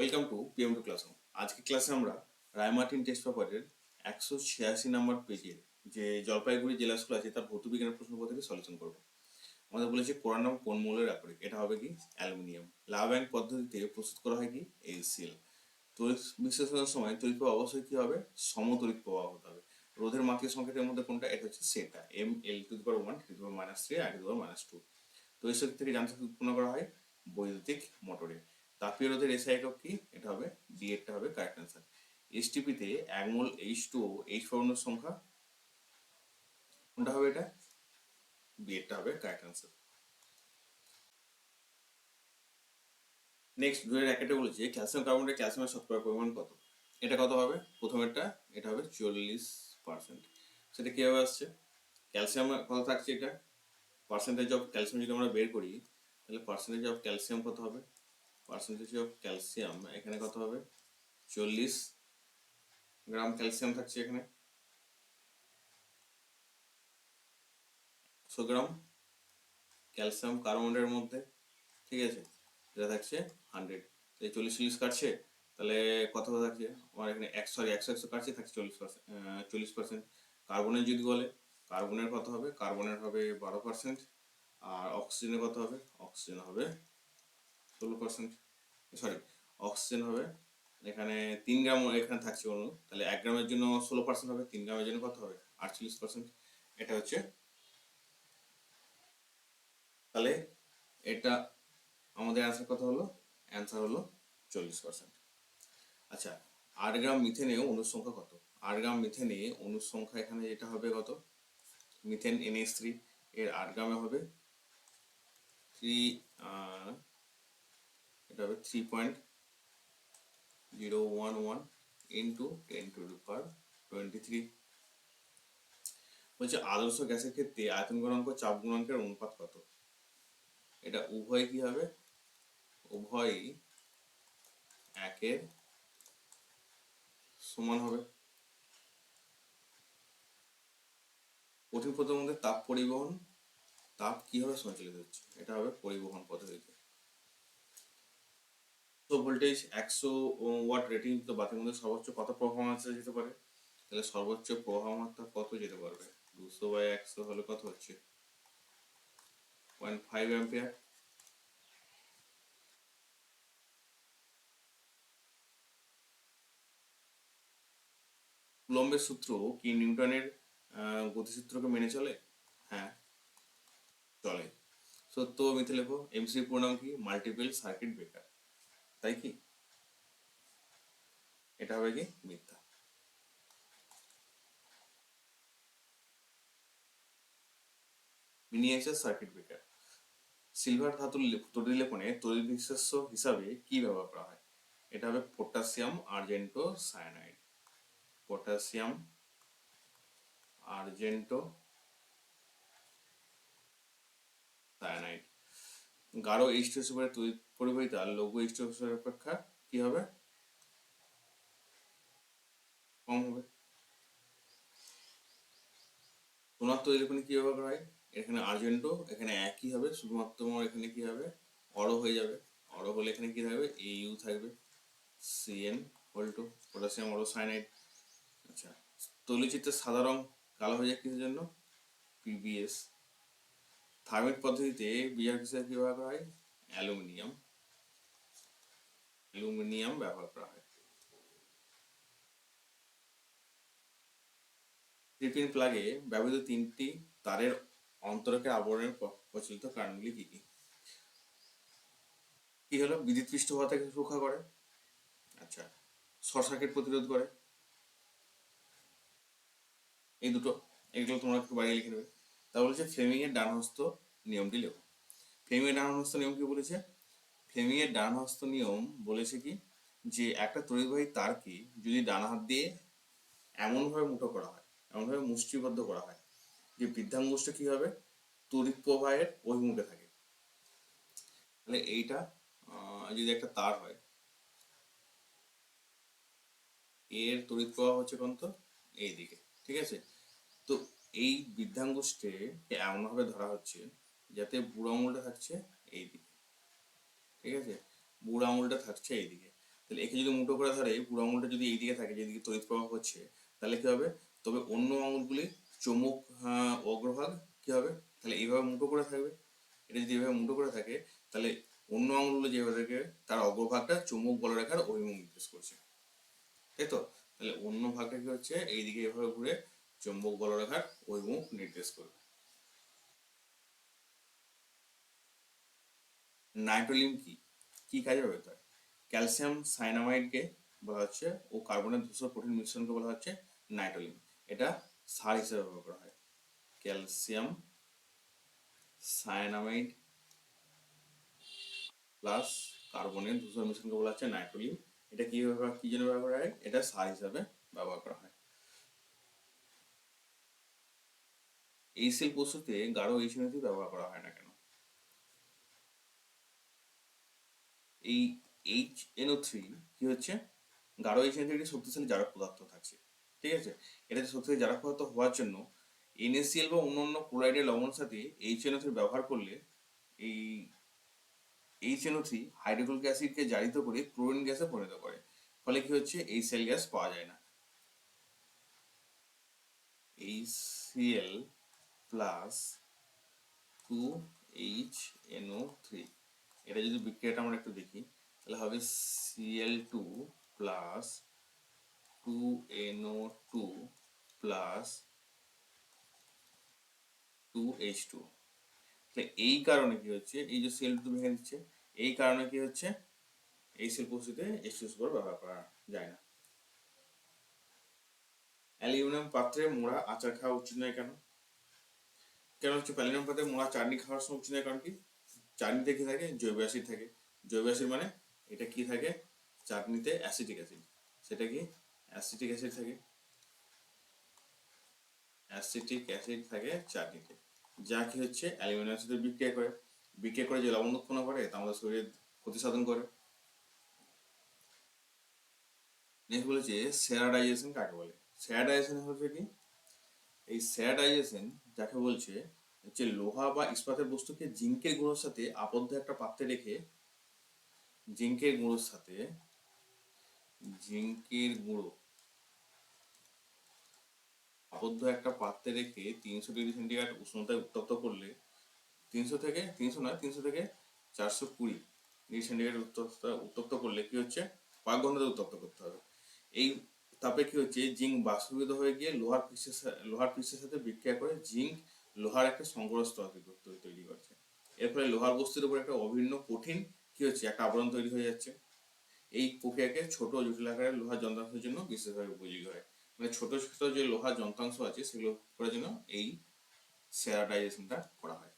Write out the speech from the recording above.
Welcome to PM to classroom আজকে ক্লাসে আমরা রায়মার্টিন টেস্ট পেপারের একশো ছিয়াশি নাম্বার পেজের যে জলপাইগুড়ি জেলা স্কুল আছে, তার ভৌত বিজ্ঞানের প্রশ্নপত্র থেকে সলিউশন করব। আমাদের বলেছে কোরআন নাম কোন মৌলের আকরিক এটা হবে কি? অ্যালুমিনিয়াম। লাভ ব্যাংক পদ্ধতিতে প্রস্তুত করা হয় কি? এইচসিএল তড়িৎ বিশ্লেষণের সময় তড়িৎ প্রবাহ অবশ্যই কি হবে? সমতড়িৎ প্রবাহ হতে হবে। রোধের মাত্রিক সংকেতের মধ্যে কোনটা? এটা হচ্ছে সেটা। M L to the one to the minus three R to the power minus two তো শক্তি থেকে যান্ত্রিক উৎপন্ন করা হয় বৈদ্যুতিক মোটরে তাপীয় রোধের এসআই একক কি? এটা হবে ডি এরটা হবে কারেক্ট অ্যান্সার এসটিপিতে এক মোল এইচ টু এইচ ফোরনের সংখ্যা কোনটা হবে এটা? বি এরটা হবে কারেক্ট অ্যান্সার নেক্সট দুয়ের র্যাকেটে বলেছে ক্যালসিয়াম কার্বনেট ক্যালসিয়ামের শতকরা পরিমাণ কত? এটা কত হবে? প্রথমেরটা, এটা হবে চল্লিশ পার্সেন্ট সেটা কীভাবে আসছে? ক্যালসিয়াম কত থাকছে এটা? পার্সেন্টেজ অফ ক্যালসিয়াম যদি আমরা বের করি, তাহলে পার্সেন্টেজ অফ ক্যালসিয়াম কত হবে? পার্সেন্টেজ অফ ক্যালসিয়াম, এখানে কত হবে? চল্লিশ গ্রাম ক্যালসিয়াম থাকছে এখানে। একশো গ্রাম ক্যালসিয়াম কার্বনের মধ্যে, ঠিক আছে? এটা থাকছে হান্ড্রেড। এই চল্লিশ চল্লিশ কাটছে, তাহলে কত থাকছে? আমার এখানে একশো সরি একশো একশো কাটছে, থাকছে চল্লিশ পার্সেন্ট চল্লিশ পার্সেন্ট। কার্বনের যদি বলে, কার্বনের কত হবে? কার্বনের হবে বারো পার্সেন্ট। আর অক্সিজেনের কত হবে? অক্সিজেন হবে ষোলো পার্সেন্ট সরি অক্সিজেন হবে। এখানে তিন গ্রাম এখানে থাকছে অনু তাহলে এক গ্রামের জন্য ষোলো পার্সেন্ট হবে, তিন গ্রামের জন্য কত হবে? আটচল্লিশ পার্সেন্ট এটা হচ্ছে, তাহলে এটা আমাদের অ্যান্সার কত হলো? অ্যান্সার হলো চল্লিশ পার্সেন্ট আচ্ছা আট গ্রাম মিথেনে অনুর সংখ্যা কত? আট গ্রাম মিথেনে অনুর সংখ্যা এখানে যেটা হবে কত? মিথেন এনএস থ্রি এর আট গ্রামে হবে। থ্রি হবে three point zero one one into ten to power twenty three বলছে আদর্শ গ্যাসের ক্ষেত্রে আয়তন গুণাঙ্ক, চাপ গুণাঙ্কের অনুপাত কত? এটা উভয় কি হবে? উভয়ই একের সমান হবে। কঠিন পদার্থের মধ্যে তাপ পরিবহন, তাপ কীভাবে সঞ্চালিত হচ্ছে। এটা হবে পরিবহন পদ্ধতিতে। তো ভোল্টেজ একশো ওয়াট রেটিং তো বাতির মধ্যে সর্বোচ্চ কত মাত্রা যেতে পারে? তাহলে সর্বোচ্চ প্রবাহ মাত্রা কত যেতে পারবে? দুশো বাই একশো হলে কত হচ্ছে? পয়েন্ট ফাইভ অ্যাম্পিয়ার কুলম্বের সূত্র কি নিউটনের গতিসূত্রকে মেনে চলে? হ্যাঁ চলে। সত্য ও মিথ্যে লেখো এমসি পূর্ণাঙ্ক কি মাল্টিপল সার্কিট ব্রেকার তাই কি? এটা হবে কি? মিথ্যা। Miniature circuit breaker. সিলভার ধাতুর তড়িৎ লেপনে তড়িৎ বিশেষ্য হিসাবে কি ব্যবহার করা হয়? এটা হবে potassium argento cyanide. Potassium argento cyanide গাঢ় এইচ টু সুপারের তড়িৎ পরিবাহিতা লঘু এইচ টু সুপারের অপেক্ষা কি হবে? কম হবে। সোনার তৈরি লেপনে কি ব্যবহার হয় এখানে আর্জেন্টো এখানে একই হবে, শুধুমাত্র এখানে কি হবে? অড় হয়ে যাবে। অড় হলে এখানে কি থাকবে? এ ইউ থাকবে। সিএন টু পটাশিয়াম অড়ো সায়ানাইড আচ্ছা তৈলচিত্রের সাদা রং কালো হয়ে যায় কিসের জন্য? পিবিএস থার্মিক পদ্ধতিতে বিয়ার হিসেবে কি ব্যবহার করা হয়? অ্যালুমিনিয়াম। অ্যালুমিনিয়াম ব্যবহার করা হয়। টিফিন প্লাগে ব্যবহৃত তিনটি তারের অন্তরকে আবরণের প্রচলিত কারণগুলি কি কি? কি হলো? বিদ্যুৎ পৃষ্ঠ হওয়া থেকে রক্ষা করে। আচ্ছা শর্ট সার্কিট প্রতিরোধ করে। এই দুটো, এগুলো তোমরা একটু বাইরে লিখে নেবে। তা বলেছে ফ্লেমিং এর ডান হস্ত নিয়মটি লেখো। ফ্লেমিং এর ডান হস্ত নিয়ম কি বলেছে? ফ্লেমিং এর ডান হস্ত নিয়ম বলেছে কি? যে একটা তড়িৎবাহী তারকে যদি ডান হাত দিয়ে এমনভাবে মুঠো করা হয়, এমনভাবে মুষ্টিবদ্ধ করা হয়, যে বৃদ্ধাঙ্গুষ্ঠ কি হবে? তড়িৎ প্রবাহের অভিমুখে থাকে। তাহলে এইটা যদি একটা তার হয়, এর তড়িৎ প্রবাহ হচ্ছে কোনতো এই দিকে ঠিক আছে? তো এই বৃদ্ধাঙ্গুষ্ঠে এমনভাবে ধরা হচ্ছে যাতে বুড়ো আঙুলটা থাকছে এই দিকে। ঠিক আছে? বুড়ো আঙুলটা থাকছে এই দিকে। তাহলে একে যদি মুঠো করে ধরে বুড়ো আঙুলটা যদি এইদিকে থাকে যেদিকে তড়িৎ প্রবাহ হচ্ছে তাহলে কি হবে? তবে অন্য আঙুলগুলি চুম্বক আহ, অগ্রভাগ কি হবে? তাহলে এইভাবে মুঠো করে থাকবে। এটা যদি এইভাবে মুঠো করে থাকে তাহলে অন্য আঙুলগুলো যেভাবে থাকে তার অগ্রভাগটা চুম্বক বলরেখার অভিমুখ নির্দেশ করছে। তাই তো? তাহলে অন্য ভাগটা কি হচ্ছে? এইদিকে এভাবে ঘুরে চুম্বক বলরেখার অভিমুখ নির্দেশ করবে। নাইট্রোলিন কি? কি কাজে ব্যবহৃত হয়? ক্যালসিয়াম সাইনামাইডকে বলা হচ্ছে ও কার্বনের ধূসর কঠিন মিশ্রণকে বলা হচ্ছে নাইট্রোলিন। এটা সার হিসেবে ব্যবহার করা হয়। ক্যালসিয়াম সায়ানামাইড প্লাস কার্বনের ধূসর মিশ্রণকে বলা হচ্ছে নাইট্রোলিন। এটা কি ব্যবহার কি জন্য ব্যবহার করা হয়? এটা সার হিসাবে ব্যবহার করা হয়। এই সেল পশুতে গাঢ় এই ব্যবহার করা হয় না কেন? এই এইচ এনও থ্রি কি হচ্ছে? গাঢ় এইচ এন একটি শক্তিশালী জারক পদার্থ থাকছে, ঠিক আছে? এটাতে শক্তিশালী জারক পদার্থ হওয়ার জন্য এনএসিএল বা অন্য অন্যান্য ক্লোরাইডের লবণের সাথে এইচ এনও থ্রি ব্যবহার করলে এই এইচ এনও থ্রি হাইড্রোক্লোরিক অ্যাসিডকে জারিত করে ক্লোরিন গ্যাসে পরিণত করে। ফলে কি হচ্ছে? এই সেল গ্যাস পাওয়া যায় না। HCl plus two H NO three এটা যদি বিক্রিয়াটা আমরা একটু দেখি, তাহলে হবে CL two plus two NO two plus two H two তাহলে এই কারণে কি হচ্ছে, এই যে সেল টু ভেঙে দিচ্ছে, এই কারণে কি হচ্ছে, এই সেল পরিস্থিতিতে এইচ টু সুপার ব্যবহার করা যায় না। অ্যালুমিনিয়াম পাত্রে মোড়া আচার খাওয়া উচিত নয় কেন? কেন হচ্ছে অ্যালুমিনিয়াম পাত্রে মোড়া চাটনি খাওয়ার সময় উচিত কারণ কি? চাটনিতে কি থাকে, জৈব অ্যাসিড থাকে। জৈব অ্যাসিড মানে এটা কি থাকে? চাটনিতে অ্যাসিটিক অ্যাসিড। সেটা কি? অ্যাসিটিক অ্যাসিড থাকে। অ্যাসিটিক অ্যাসিড থাকে চাটনিতে। যা কি হচ্ছে? অ্যালুমিনিয়ামের সাথে বিক্রিয়া করে। বিক্রিয়া করে যে লবণ উৎপন্ন করে, তা আমাদের শরীরে ক্ষতি সাধন করে। নেক্সট বলেছে সেরাডাইজেশন কাকে বলে? সেরাডাইজেশন হচ্ছে কি? এই সেরাডাইজেশন যাকে বলছে হচ্ছে লোহা বা ইস্পাতের বস্তুকে জিঙ্কের গুঁড়োর সাথে আবদ্ধ একটা পাত্রে রেখে জিঙ্কের গুঁড়োর সাথে জিঙ্কের গুঁড়ো আবদ্ধ একটা পাত্রে রেখে তিনশো ডিগ্রি সেন্টিগ্রেড উষ্ণতায় উত্তপ্ত করলে তিনশো থেকে, তিনশো নয়, তিনশো থেকে চারশো কুড়ি ডিগ্রি সেন্টিগ্রেড উত্তপ্ত উত্তপ্ত করলে কি হচ্ছে? পাঁচ ঘন্টাতে উত্তপ্ত করতে হবে। এই তাপে কি হচ্ছে? জিঙ্ক বাষ্পীভূত হয়ে গিয়ে লোহার সা- লোহার পৃষ্ঠের সাথে বিক্রিয়া করে জিঙ্ক লোহার একটা সংগ্রহ স্তর তৈরি- করছে। এর ফলে লোহার বস্তুর উপর একটা অভিন্ন কঠিন কি হচ্ছে? একটা আবরণ তৈরি হয়ে যাচ্ছে। এই প্রক্রিয়াকে ছোট জটিল আকারের লোহার যন্ত্রাংশের জন্য বিশেষভাবে উপযোগী হয়। মানে ছোট ছোট যে লোহার যন্ত্রাংশ আছে, সেগুলো করার জন্য এই সেরাটাইজেশনটা করা হয়।